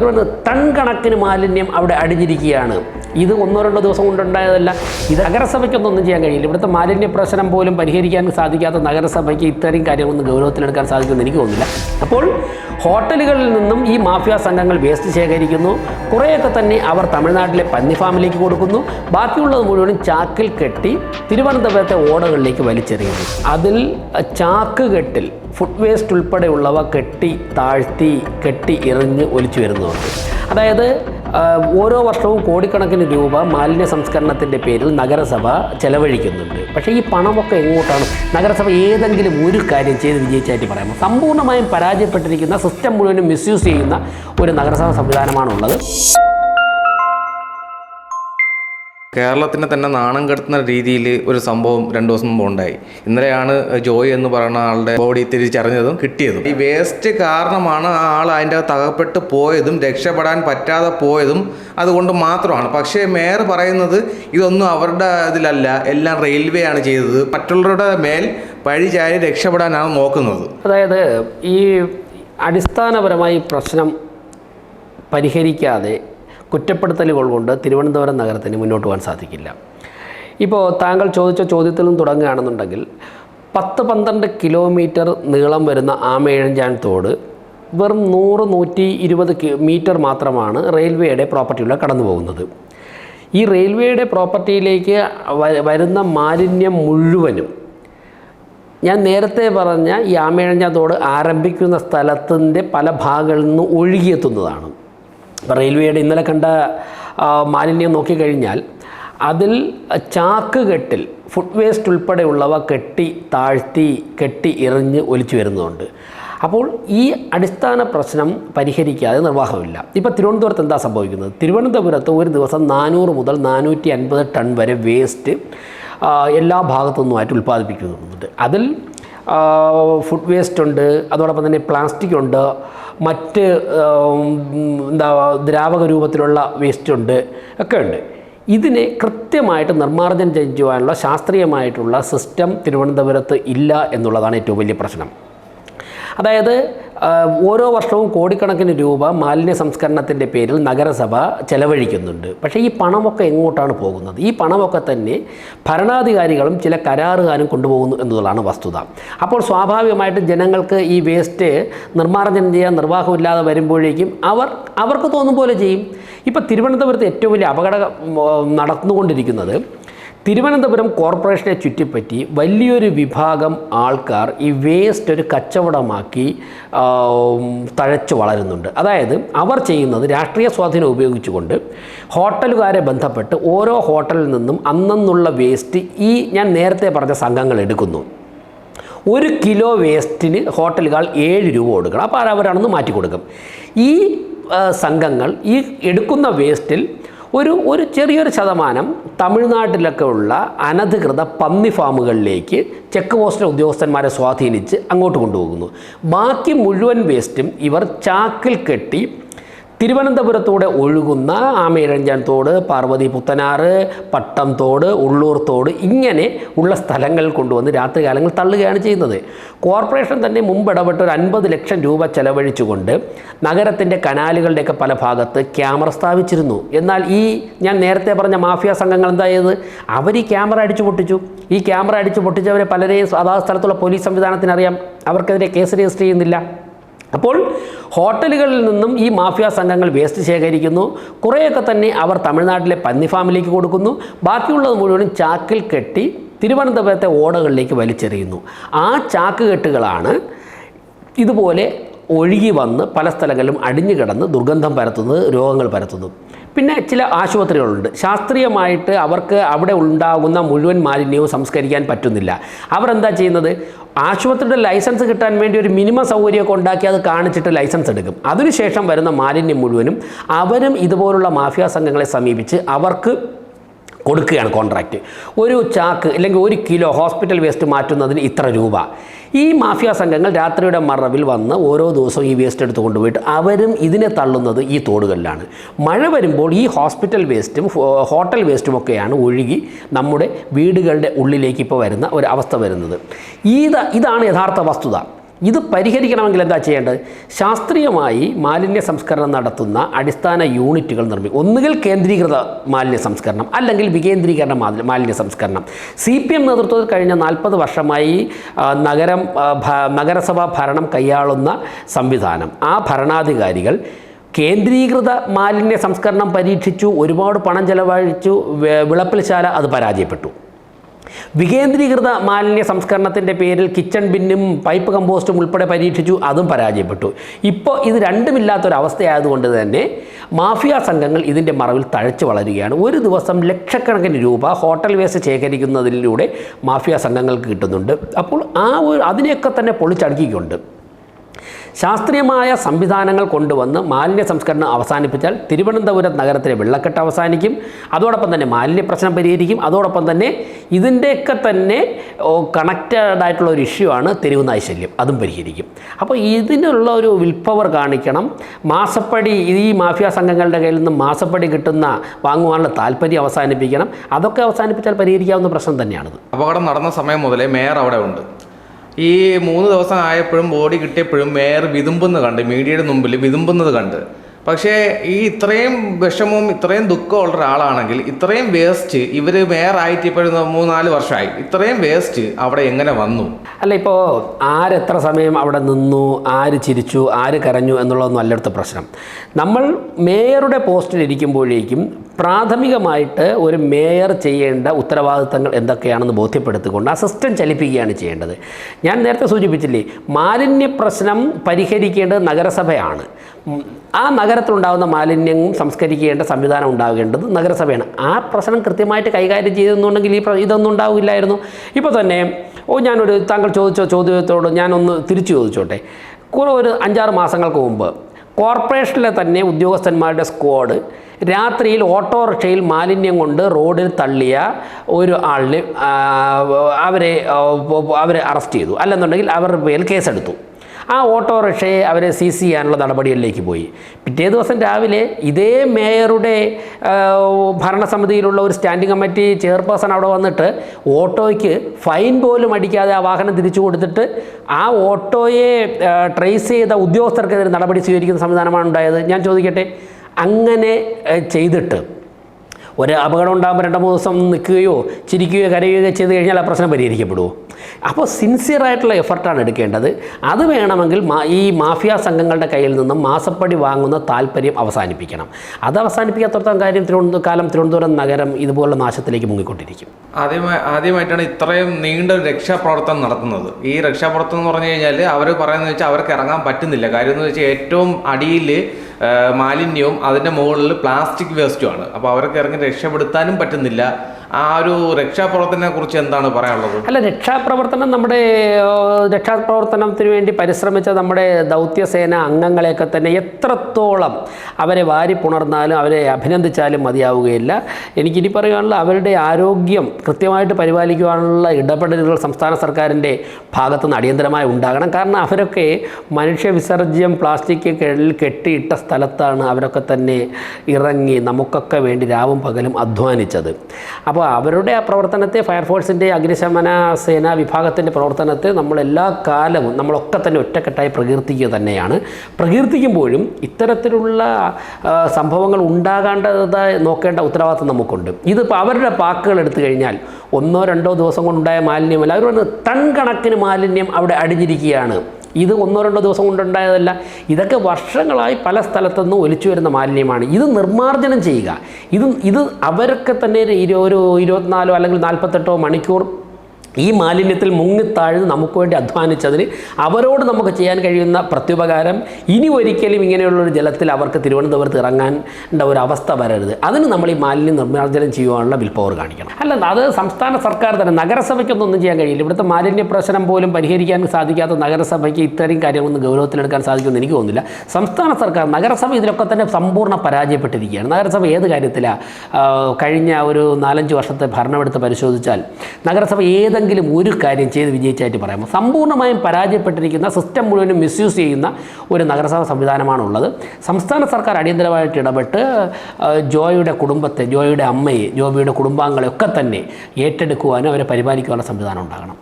ഒരു ടൺ കണക്കിന് മാലിന്യം അവിടെ അടിഞ്ഞിരിക്കുകയാണ്. ഇത് ഒന്നോ രണ്ടോ ദിവസം കൊണ്ടുണ്ടായതല്ല ഇത് നഗരസഭയ്ക്കൊന്നും ഒന്നും ചെയ്യാൻ കഴിയില്ല. ഇവിടുത്തെ മാലിന്യ പ്രശ്നം പോലും പരിഹരിക്കാൻ സാധിക്കാത്ത നഗരസഭയ്ക്ക് ഇത്രയും കാര്യങ്ങളൊന്നും ഗൗരവത്തിലെടുക്കാൻ സാധിക്കുമെന്ന് എനിക്ക് തോന്നുന്നില്ല. അപ്പോൾ ഹോട്ടലുകളിൽ നിന്നും ഈ മാഫിയ സംഘങ്ങൾ വേസ്റ്റ് ശേഖരിക്കുന്നു. കുറേയൊക്കെ തന്നെ അവർ തമിഴ്നാട്ടിലെ പന്നി ഫാമിലേക്ക് കൊടുക്കുന്നു. ബാക്കിയുള്ളത് മുഴുവനും ചാക്കിൽ കെട്ടി തിരുവനന്തപുരത്തെ ഓടകളിലേക്ക് വലിച്ചെറിയുന്നു. അതിൽ ചാക്ക് കെട്ടിൽ ഫുഡ് വേസ്റ്റ് ഉൾപ്പെടെയുള്ളവ കെട്ടി താഴ്ത്തി കെട്ടി എറിഞ്ഞ് ഒലിച്ചു വരുന്നുണ്ട് അതായത് ഓരോ വർഷവും കോടിക്കണക്കിന് രൂപ മാലിന്യ സംസ്കരണത്തിന്റെ പേരിൽ നഗരസഭ ചെലവഴിക്കുന്നുണ്ട്. പക്ഷേ ഈ പണമൊക്കെ എങ്ങോട്ടാണ്? നഗരസഭ ഏതെങ്കിലും ഒരു കാര്യം ചെയ്ത് വിജയിച്ചായിട്ട് പറയാമോ? സമ്പൂർണമായും പരാജയപ്പെട്ടിരിക്കുന്ന സിസ്റ്റം മുഴുവനും മിസ്യൂസ് ചെയ്യുന്ന ഒരു നഗരസഭാ സംവിധാനമാണുള്ളത്. കേരളത്തിനെ തന്നെ നാണം കെടുത്തുന്ന രീതിയിൽ ഒരു സംഭവം രണ്ടു ദിവസം മുമ്പ് ഉണ്ടായി. ഇന്നലെയാണ് ജോയ് എന്ന് പറയുന്ന ആളുടെ ബോഡി തിരിച്ചറിഞ്ഞതും കിട്ടിയതും. ഈ വേസ്റ്റ് കാരണമാണ് ആ ആൾ അതിന്റെ തകപ്പെട്ട് പോയതും രക്ഷപ്പെടാൻ പറ്റാതെ പോയതും അതുകൊണ്ട് മാത്രമാണ്. പക്ഷേ മേയർ പറയുന്നത് ഇതൊന്നും അവരുടെ ഇതിലല്ല. എല്ലാം റെയിൽവേ ആണ് ചെയ്തത്. മറ്റുള്ളവരുടെ മേൽ പഴി ചാരി രക്ഷപ്പെടാനാണ് നോക്കുന്നത്. അതായത് ഈ അടിസ്ഥാനപരമായി പ്രശ്നം പരിഹരിക്കാതെ കുറ്റപ്പെടുത്തലുകൾ കൊണ്ട് തിരുവനന്തപുരം നഗരത്തിന് മുന്നോട്ട് പോകാൻ സാധിക്കില്ല. ഇപ്പോൾ താങ്കൾ ചോദിച്ച ചോദ്യത്തിൽ നിന്ന് തുടങ്ങുകയാണെന്നുണ്ടെങ്കിൽ പത്ത് പന്ത്രണ്ട് കിലോമീറ്റർ നീളം വരുന്ന ആമേഴഞ്ചാൻ തോട് വെറും നൂറ് നൂറ്റി ഇരുപത് മീറ്റർ മാത്രമാണ് റെയിൽവേയുടെ പ്രോപ്പർട്ടിയിലൂടെ കടന്നു പോകുന്നത് ഈ റെയിൽവേയുടെ പ്രോപ്പർട്ടിയിലേക്ക് വരുന്ന മാലിന്യം മുഴുവനും ഞാൻ നേരത്തെ പറഞ്ഞ ഈ ആമയിഴഞ്ഞ തോട് ആരംഭിക്കുന്ന സ്ഥലത്തിന്റെ പല ഭാഗങ്ങളിൽ നിന്ന് ഒഴുകിയെത്തുന്നതാണ്. ഇപ്പോൾ റെയിൽവേയുടെ ഇന്നലെ കണ്ട മാലിന്യം നോക്കിക്കഴിഞ്ഞാൽ അതിൽ ചാക്ക് കെട്ടിൽ ഫുഡ് വേസ്റ്റ് ഉൾപ്പെടെയുള്ളവ കെട്ടി താഴ്ത്തി കെട്ടി എറിഞ്ഞ് ഒലിച്ചു വരുന്നുണ്ട്. അപ്പോൾ ഈ അടിസ്ഥാന പ്രശ്നം പരിഹരിക്കാതെ നിർവാഹമില്ല. ഇപ്പോൾ തിരുവനന്തപുരത്ത് എന്താ സംഭവിക്കുന്നത്? തിരുവനന്തപുരത്ത് ഒരു ദിവസം നാനൂറ് മുതൽ നാനൂറ്റി അൻപത് ടൺ വരെ വേസ്റ്റ് എല്ലാ ഭാഗത്തു നിന്നുമായിട്ട് ഉൽപ്പാദിപ്പിക്കുന്നുണ്ട്. അതിൽ ഫുഡ് വേസ്റ്റ് ഉണ്ട്. അതോടൊപ്പം തന്നെ പ്ലാസ്റ്റിക് ഉണ്ട്. മറ്റ് എന്താ ദ്രാവക രൂപത്തിലുള്ള വേസ്റ്റ് ഉണ്ട്. ഒക്കെ ഉണ്ട്. ഇതിനെ കൃത്യമായിട്ട് നിർമ്മാർജനം ചെയ്യുവാനുള്ള ശാസ്ത്രീയമായിട്ടുള്ള സിസ്റ്റം തിരുവനന്തപുരത്ത് ഇല്ല എന്നുള്ളതാണ് ഏറ്റവും വലിയ പ്രശ്നം. അതായത് ഓരോ വർഷവും കോടിക്കണക്കിന് രൂപ മാലിന്യ സംസ്കരണത്തിന്റെ പേരിൽ നഗരസഭ ചെലവഴിക്കുന്നുണ്ട്. പക്ഷേ ഈ പണമൊക്കെ എങ്ങോട്ടാണ് പോകുന്നത്? ഈ പണമൊക്കെ തന്നെ ഭരണാധികാരികളും ചില കരാറുകാരും കൊണ്ടുപോകുന്നു എന്നതാണ് വസ്തുത. അപ്പോൾ സ്വാഭാവികമായിട്ട് ജനങ്ങൾക്ക് ഈ വേസ്റ്റ് നിർമ്മാർജനം ചെയ്യാൻ നിർവാഹമില്ലാതെ വരുമ്പോഴേക്കും അവർ അവർക്ക് തോന്നും പോലെ ചെയ്യും. ഇപ്പോൾ തിരുവനന്തപുരത്ത് ഏറ്റവും വലിയ അപകടം നടന്നുകൊണ്ടിരിക്കുന്നത് തിരുവനന്തപുരം കോർപ്പറേഷനെ ചുറ്റിപ്പറ്റി വലിയൊരു വിഭാഗം ആൾക്കാർ ഈ വേസ്റ്റ് ഒരു കച്ചവടമാക്കി തഴച്ചു വളരുന്നുണ്ട്. അതായത് അവർ ചെയ്യുന്നത് രാഷ്ട്രീയ സ്വാധീനം ഉപയോഗിച്ചുകൊണ്ട് ഹോട്ടലുകാരെ ബന്ധപ്പെട്ട് ഓരോ ഹോട്ടലിൽ നിന്നും അന്നന്നുള്ള വേസ്റ്റ് ഈ ഞാൻ നേരത്തെ പറഞ്ഞ സംഘങ്ങൾ എടുക്കുന്നു. ഒരു കിലോ വേസ്റ്റിന് ഹോട്ടലുകാർ ഏഴ് രൂപ കൊടുക്കണം. അപ്പോൾ അവരാണെന്ന് മാറ്റി കൊടുക്കും ഈ സംഘങ്ങൾ ഈ എടുക്കുന്ന വേസ്റ്റിൽ ഒരു ഒരു ചെറിയൊരു ശതമാനം തമിഴ്നാട്ടിലൊക്കെ ഉള്ള അനധികൃത പന്നി ഫാമുകളിലേക്ക് ചെക്ക് പോസ്റ്റ് ഉദ്യോഗസ്ഥന്മാരെ സ്വാധീനിച്ച് അങ്ങോട്ട് കൊണ്ടുപോകുന്നു. ബാക്കി മുഴുവൻ വേസ്റ്റും ഇവർ ചാക്കിൽ കെട്ടി തിരുവനന്തപുരത്തൂടെ ഒഴുകുന്ന ആമയിഴഞ്ചാൻ തോട് പാർവതി പുത്തനാറ് പട്ടം തോട് ഉള്ളൂർ തോട് ഇങ്ങനെ ഉള്ള സ്ഥലങ്ങൾ കൊണ്ടുവന്ന് രാത്രികാലങ്ങൾ തള്ളുകയാണ് ചെയ്യുന്നത്. കോർപ്പറേഷൻ തന്നെ മുമ്പ് ഇടപെട്ട് ഒരു അൻപത് ലക്ഷം രൂപ ചെലവഴിച്ചുകൊണ്ട് നഗരത്തിന്റെ കനാലുകളുടെയൊക്കെ പല ഭാഗത്ത് ക്യാമറ സ്ഥാപിച്ചിരുന്നു. എന്നാൽ ഈ ഞാൻ നേരത്തെ പറഞ്ഞ മാഫിയ സംഘങ്ങൾ എന്തായത്? അവർ ഈ ക്യാമറ അടിച്ചു പൊട്ടിച്ചു. ഈ ക്യാമറ അടിച്ചു പൊട്ടിച്ചവരെ പലരെയും അതാത് സ്ഥലത്തുള്ള പോലീസ് സംവിധാനത്തിനറിയാം. അവർക്കെതിരെ കേസ് രജിസ്റ്റർ ചെയ്യുന്നില്ല. അപ്പോൾ ഹോട്ടലുകളിൽ നിന്നും ഈ മാഫിയ സംഘങ്ങൾ വേസ്റ്റ് ശേഖരിക്കുന്നു. കുറേയൊക്കെ തന്നെ അവർ തമിഴ്നാട്ടിലെ പന്നി ഫാമിലേക്ക് കൊടുക്കുന്നു. ബാക്കിയുള്ളത് മുഴുവനും ചാക്കിൽ കെട്ടി തിരുവനന്തപുരത്തെ ഓടകളിലേക്ക് വലിച്ചെറിയുന്നു. ആ ചാക്ക് കെട്ടുകളാണ് ഇതുപോലെ ഒഴുകി വന്ന് പല സ്ഥലങ്ങളിലും അടിഞ്ഞു കിടന്ന് ദുർഗന്ധം പരത്തുന്നത് രോഗങ്ങൾ പരത്തുന്നു പിന്നെ ചില ആശുപത്രികളുണ്ട്. ശാസ്ത്രീയമായിട്ട് അവർക്ക് അവിടെ ഉണ്ടാകുന്ന മുഴുവൻ മാലിന്യവും സംസ്കരിക്കാൻ പറ്റുന്നില്ല. അവരെന്താ ചെയ്യുന്നത്? ആശുപത്രിയുടെ ലൈസൻസ് കിട്ടാൻ വേണ്ടി ഒരു മിനിമം സൗകര്യമൊക്കെ ഉണ്ടാക്കി അത് കാണിച്ചിട്ട് ലൈസൻസ് എടുക്കും. അതിനുശേഷം വരുന്ന മാലിന്യം മുഴുവനും അവരും ഇതുപോലുള്ള മാഫിയ സംഘങ്ങളെ സമീപിച്ച് അവർക്ക് കൊടുക്കുകയാണ് കോൺട്രാക്റ്റ് ഒരു ചാക്ക് അല്ലെങ്കിൽ ഒരു കിലോ ഹോസ്പിറ്റൽ വേസ്റ്റ് മാറ്റുന്നതിന് ഇത്ര രൂപ. ഈ മാഫിയ സംഘങ്ങൾ രാത്രിയുടെ മറവിൽ വന്ന് ഓരോ ദിവസവും ഈ വേസ്റ്റ് എടുത്ത് കൊണ്ടുപോയിട്ട് അവരും ഇതിനെ തള്ളുന്നത് ഈ തോടുകളിലാണ്. മഴ വരുമ്പോൾ ഈ ഹോസ്പിറ്റൽ വേസ്റ്റും ഹോട്ടൽ വേസ്റ്റും ഒക്കെയാണ് ഒഴുകി നമ്മുടെ വീടുകളുടെ ഉള്ളിലേക്ക് ഇപ്പോൾ വരുന്ന ഒരു അവസ്ഥ വരുന്നത്. ഇത് ഇതാണ് യഥാർത്ഥ വസ്തുത. ഇത് പരിഹരിക്കണമെങ്കിൽ എന്താ ചെയ്യേണ്ടത്? ശാസ്ത്രീയമായി മാലിന്യ സംസ്കരണം നടത്തുന്ന അടിസ്ഥാന യൂണിറ്റുകൾ നിർമ്മിക്കും ഒന്നുകിൽ കേന്ദ്രീകൃത മാലിന്യ സംസ്കരണം അല്ലെങ്കിൽ വികേന്ദ്രീകരണ മാലിന്യ സംസ്കരണം. സി പി എം നേതൃത്വത്തിൽ കഴിഞ്ഞ നാൽപ്പത് വർഷമായി നഗരം നഗരസഭാ ഭരണം കൈയാളുന്ന സംവിധാനം. ആ ഭരണാധികാരികൾ കേന്ദ്രീകൃത മാലിന്യ സംസ്കരണം പരീക്ഷിച്ചു ഒരുപാട് പണം ചെലവഴിച്ചു വിളപ്പിൽ വിളപ്പിൽശാല അത് പരാജയപ്പെട്ടു. വികേന്ദ്രീകൃത മാലിന്യ സംസ്കരണത്തിന്റെ പേരിൽ കിച്ചൺ ബിന്നും പൈപ്പ് കമ്പോസ്റ്റും ഉൾപ്പെടെ പരീക്ഷിച്ചു അതും പരാജയപ്പെട്ടു. ഇപ്പോൾ ഇത് രണ്ടുമില്ലാത്തൊരവസ്ഥയായതുകൊണ്ട് തന്നെ മാഫിയ സംഘങ്ങൾ ഇതിന്റെ മറവിൽ തഴച്ചു വളരുകയാണ്. ഒരു ദിവസം ലക്ഷക്കണക്കിന് രൂപ ഹോട്ടൽ വേസ്റ്റ് ശേഖരിക്കുന്നതിലൂടെ മാഫിയ സംഘങ്ങൾക്ക് കിട്ടുന്നുണ്ട്. അപ്പോൾ ആ ഒരു അതിനെയൊക്കെ തന്നെ പൊളിച്ചടുക്കിക്കൊണ്ട് ശാസ്ത്രീയമായ സംവിധാനങ്ങൾ കൊണ്ടുവന്ന് മാലിന്യ സംസ്കരണം അവസാനിപ്പിച്ചാൽ തിരുവനന്തപുരം നഗരത്തിലെ വെള്ളക്കെട്ട് അവസാനിക്കും. അതോടൊപ്പം തന്നെ മാലിന്യ പ്രശ്നം പരിഹരിക്കും. അതോടൊപ്പം തന്നെ ഇതിന്റെയൊക്കെ തന്നെ കണക്റ്റഡ് ആയിട്ടുള്ള ഒരു ഇഷ്യൂ ആണ് തെരുവ് ശല്യം അതും പരിഹരിക്കും. അപ്പോൾ ഇതിനുള്ള ഒരു വിൽപ്പവർ കാണിക്കണം. മാസപ്പടി ഈ മാഫിയ സംഘങ്ങളുടെ കയ്യിൽ നിന്ന് മാസപ്പടി കിട്ടുന്ന വാങ്ങുവാനുള്ള താല്പര്യം അവസാനിപ്പിക്കണം. അതൊക്കെ അവസാനിപ്പിച്ചാൽ പരിഹരിക്കാവുന്ന പ്രശ്നം തന്നെയാണിത്. അപകടം നടന്ന സമയം മുതലേ മേയർ അവിടെ ഉണ്ട്. ഈ മൂന്ന് ദിവസം ആയപ്പോഴും ബോഡി കിട്ടിയപ്പോഴും മേയർ വിതുമ്പുന്നത് കണ്ട് മീഡിയയുടെ മുമ്പിൽ വിതുമ്പുന്നത് കണ്ട്. പക്ഷേ ഈ ഇത്രയും വിഷമവും ഇത്രയും ദുഃഖമുള്ള ഒരാളാണെങ്കിൽ ഇത്രയും വേസ്റ്റ് ഇവർ മേയറായിട്ട് ഇപ്പോഴും മൂന്നാൽ വർഷമായി. ഇത്രയും വേസ്റ്റ് അവിടെ എങ്ങനെ വന്നു? അല്ല ഇപ്പോൾ ആരെത്ര സമയം അവിടെ നിന്നു ആര് ചിരിച്ചു ആര് കരഞ്ഞു എന്നുള്ളതൊന്നും അല്ലടുത്ത പ്രശ്നം. നമ്മൾ മേയറുടെ പോസ്റ്റിൽ ഇരിക്കുമ്പോഴേക്കും പ്രാഥമികമായിട്ട് ഒരു മേയർ ചെയ്യേണ്ട ഉത്തരവാദിത്തങ്ങൾ എന്തൊക്കെയാണെന്ന് ബോധ്യപ്പെടുത്തിക്കൊണ്ട് ആ സിസ്റ്റം ചലിപ്പിക്കുകയാണ് ചെയ്യേണ്ടത്. ഞാൻ നേരത്തെ സൂചിപ്പിച്ചില്ലേ മാലിന്യ പ്രശ്നം പരിഹരിക്കേണ്ടത് നഗരസഭയാണ്. ആ നഗരത്തിലുണ്ടാകുന്ന മാലിന്യം സംസ്കരിക്കേണ്ട സംവിധാനം ഉണ്ടാകേണ്ടത് നഗരസഭയാണ്. ആ പ്രശ്നം കൃത്യമായിട്ട് കൈകാര്യം ചെയ്തെന്നുണ്ടെങ്കിൽ ഈ ഇതൊന്നും ഉണ്ടാവില്ലായിരുന്നു. ഇപ്പോൾ തന്നെ ഓ ഞാനൊരു താങ്കൾ ചോദിച്ച ചോദ്യത്തോട് ഞാനൊന്ന് തിരിച്ചു ചോദിച്ചോട്ടെ. കുറെ ഒരു അഞ്ചാറ് മാസങ്ങൾക്ക് മുമ്പ് കോർപ്പറേഷനിലെ തന്നെ ഉദ്യോഗസ്ഥന്മാരുടെ സ്ക്വാഡ് രാത്രിയിൽ ഓട്ടോറിക്ഷയിൽ മാലിന്യം കൊണ്ട് റോഡിൽ തള്ളിയ ഒരു ആളിന് അവരെ അവരെ അറസ്റ്റ് ചെയ്തു. അല്ലെന്നുണ്ടെങ്കിൽ അവരുടെ പേരിൽ കേസെടുത്തു. ആ ഓട്ടോറിക്ഷയെ അവരെ സീസ് ചെയ്യാനുള്ള നടപടികളിലേക്ക് പോയി. പിറ്റേ ദിവസം രാവിലെ ഇതേ മേയറുടെ ഭരണസമിതിയിലുള്ള ഒരു സ്റ്റാൻഡിംഗ് കമ്മിറ്റി ചെയർപേഴ്സൺ അവിടെ വന്നിട്ട് ഓട്ടോയ്ക്ക് ഫൈൻ പോലും അടിക്കാതെ ആ വാഹനം തിരിച്ചു കൊടുത്തിട്ട് ആ ഓട്ടോയെ ട്രേസ് ചെയ്ത ഉദ്യോഗസ്ഥർക്കെതിരെ നടപടി സ്വീകരിക്കുന്ന സംവിധാനമാണ് ഉണ്ടായത് ഞാൻ ചോദിക്കട്ടെ അങ്ങനെ ചെയ്തിട്ട് ഒരു അപകടം ഉണ്ടാകുമ്പോൾ രണ്ട് മൂന്ന് ദിവസം നിൽക്കുകയോ ചിരിക്കുകയോ കരയുകയോ ചെയ്ത് കഴിഞ്ഞാൽ ആ പ്രശ്നം പരിഹരിക്കപ്പെടുമോ? അപ്പോൾ സിൻസിയറായിട്ടുള്ള എഫർട്ടാണ് എടുക്കേണ്ടത്. അത് വേണമെങ്കിൽ ഈ മാഫിയ സംഘങ്ങളുടെ കയ്യിൽ നിന്നും മാസപ്പടി വാങ്ങുന്ന താല്പര്യം അവസാനിപ്പിക്കണം. അത് അവസാനിപ്പിക്കാത്തടത്തോളം കാര്യം തിരുവനന്തപുരം കാലം തിരുവനന്തപുരം നഗരം ഇതുപോലുള്ള നാശത്തിലേക്ക് മുങ്ങിക്കൊണ്ടിരിക്കും. ആദ്യമായി ആദ്യമായിട്ടാണ് ഇത്രയും നീണ്ട രക്ഷാപ്രവർത്തനം നടത്തുന്നത്. ഈ രക്ഷാപ്രവർത്തനം എന്ന് പറഞ്ഞു കഴിഞ്ഞാൽ അവർ പറയുന്നത് വെച്ചാൽ അവർക്ക് ഇറങ്ങാൻ പറ്റുന്നില്ല. കാര്യം എന്ന് വെച്ചാൽ ഏറ്റവും അടിയിൽ മാലിന്യവും അതിന്റെ മുകളിൽ പ്ലാസ്റ്റിക് വേസ്റ്റുമാണ് അപ്പോൾ അവരൊക്കെ ഇറങ്ങി രക്ഷപ്പെടുത്താനും പറ്റുന്നില്ല. ആ ഒരു രക്ഷാപ്രവർത്തനത്തെ കുറിച്ച് എന്താണ് പറയാനുള്ളത്? അല്ല രക്ഷാപ്രവർത്തനം നമ്മുടെ രക്ഷാപ്രവർത്തനത്തിന് വേണ്ടി പരിശ്രമിച്ച നമ്മുടെ ദൗത്യസേന അംഗങ്ങളെയൊക്കെ തന്നെ എത്രത്തോളം അവരെ വാരി പുണർന്നാലും അവരെ അഭിനന്ദിച്ചാലും മതിയാവുകയില്ല. എനിക്കിനി പറയാനുള്ള അവരുടെ ആരോഗ്യം കൃത്യമായിട്ട് പരിപാലിക്കുവാനുള്ള ഇടപെടലുകൾ സംസ്ഥാന സർക്കാരിന്റെ ഭാഗത്തുനിന്ന് അടിയന്തരമായി ഉണ്ടാകണം. കാരണം അവരൊക്കെ മനുഷ്യ വിസർജ്യം പ്ലാസ്റ്റിക് കെട്ടിയിട്ട സ്ഥലത്താണ് അവരൊക്കെ തന്നെ ഇറങ്ങി നമുക്കൊക്കെ വേണ്ടി രാവും പകലും അധ്വാനിച്ചത്. അപ്പോൾ അവരുടെ ആ പ്രവർത്തനത്തെ ഫയർഫോഴ്സിന്റെ അഗ്നിശമന സേനാ വിഭാഗത്തിന്റെ പ്രവർത്തനത്തെ നമ്മൾ എല്ലാ കാലവും നമ്മളൊക്കെ തന്നെ ഒറ്റക്കെട്ടായി പ്രകീർത്തിക്കുക തന്നെയാണ്. പ്രകീർത്തിക്കുമ്പോഴും ഇത്തരത്തിലുള്ള സംഭവങ്ങൾ ഉണ്ടാകേണ്ടതായി നോക്കേണ്ട ഉത്തരവാദിത്വം നമുക്കുണ്ട്. ഇതിപ്പോൾ അവരുടെ പാക്കുകൾ എടുത്തു കഴിഞ്ഞാൽ ഒന്നോ രണ്ടോ ദിവസം കൊണ്ടുണ്ടായ മാലിന്യമല്ല അവർ പറയുന്നത് ടൺ കണക്കിന് മാലിന്യം അവിടെ അടിഞ്ഞിരിക്കുകയാണ്. ഇത് ഒന്നോ രണ്ടോ ദിവസം കൊണ്ടുണ്ടായതല്ല ഇതൊക്കെ വർഷങ്ങളായി പല സ്ഥലത്തുനിന്നും ഒലിച്ചു വരുന്ന മാലിന്യമാണ്. ഇത് നിർമ്മാർജനം ചെയ്യുക. ഇത് ഇത് അവരൊക്കെ തന്നെ ഒരു ഒരു ഇരുപത്തിനാലോ അല്ലെങ്കിൽ നാൽപ്പത്തെട്ടോ മണിക്കൂർ ഈ മാലിന്യത്തിൽ മുങ്ങിത്താഴ്ന്ന് നമുക്ക് വേണ്ടി അധ്വാനിച്ചതിന് അവരോട് നമുക്ക് ചെയ്യാൻ കഴിയുന്ന പ്രത്യുപകാരം ഇനി ഒരിക്കലും ഇങ്ങനെയുള്ളൊരു ജലത്തിൽ അവർക്ക് തിരുവനന്തപുരത്ത് ഇറങ്ങാന്റെ ഒരു അവസ്ഥ വരരുത്. അതിന് നമ്മൾ ഈ മാലിന്യം നിർമ്മാർജനം ചെയ്യുവാനുള്ള വിൽ പവർ കാണിക്കണം. അല്ല അത് സംസ്ഥാന സർക്കാർ തന്നെ നഗരസഭയ്ക്കൊന്നും ഒന്നും ചെയ്യാൻ കഴിയില്ല. ഇവിടുത്തെ മാലിന്യ പ്രശ്നം പോലും പരിഹരിക്കാൻ സാധിക്കാത്ത നഗരസഭയ്ക്ക് ഇത്തരം കാര്യങ്ങളൊന്നും ഗൗരവത്തിലെടുക്കാൻ സാധിക്കുമെന്ന് എനിക്ക് തോന്നുന്നില്ല. സംസ്ഥാന സർക്കാർ നഗരസഭ ഇതിലൊക്കെ തന്നെ സമ്പൂർണ പരാജയപ്പെട്ടിരിക്കുകയാണ്. നഗരസഭ ഏത് കാര്യത്തിലാണ് കഴിഞ്ഞ ഒരു നാലഞ്ച് വർഷത്തെ ഭരണമെടുത്ത് പരിശോധിച്ചാൽ നഗരസഭ ഏതെങ്കിലും ഒരു കാര്യം ചെയ്ത് വിജയിച്ചായിട്ട് പറയാമോ? സമ്പൂർണമായും പരാജയപ്പെട്ടിരിക്കുന്ന സിസ്റ്റം മുഴുവനും മിസ്യൂസ് ചെയ്യുന്ന ഒരു നഗരസഭ സംവിധാനമാണുള്ളത്. സംസ്ഥാന സർക്കാർ അടിയന്തരമായിട്ട് ഇടപെട്ട് ജോയുടെ കുടുംബത്തെ ജോയുടെ അമ്മയെ ജോബിയുടെ കുടുംബാംഗങ്ങളെ ഒക്കെ തന്നെ ഏറ്റെടുക്കുവാനും അവരെ പരിപാലിക്കുവാനുള്ള സംവിധാനം ഉണ്ടാകണം.